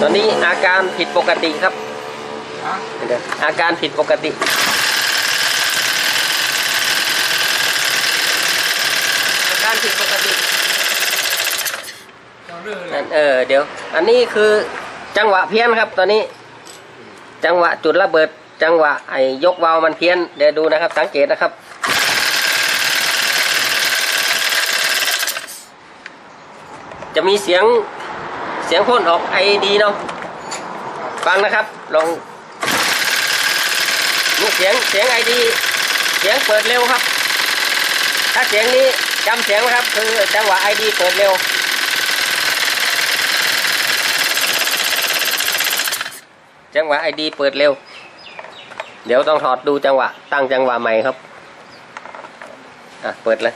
ตอนนี้อาการผิดปกติครับฮะเดี๋ยวอาการผิดปกติ อาการผิดปกติเราเรื่องอะไรนั่นเออเดี๋ยว อันนี้คือจังหวะเพี้ยนครับ ตอนนี้ จังหวะจุดระเบิด จังหวะไอ้ยกวาล์วมันเพี้ยน เดี๋ยวดูนะครับ สังเกตนะครับจะมีเสียง เสียงพ่นออกไอดีเนาะฟังนะครับลองนี่เสียงเสียงไอดีเสียงเปิดเร็วครับ ถ้าเสียงนี้จำเสียงนะครับ คือจังหวะไอดีเปิดเร็วจังหวะไอดีเปิดเร็ว เดี๋ยวต้องถอดดูจังหวะ ตั้งจังหวะใหม่ครับ อะ เปิดเลย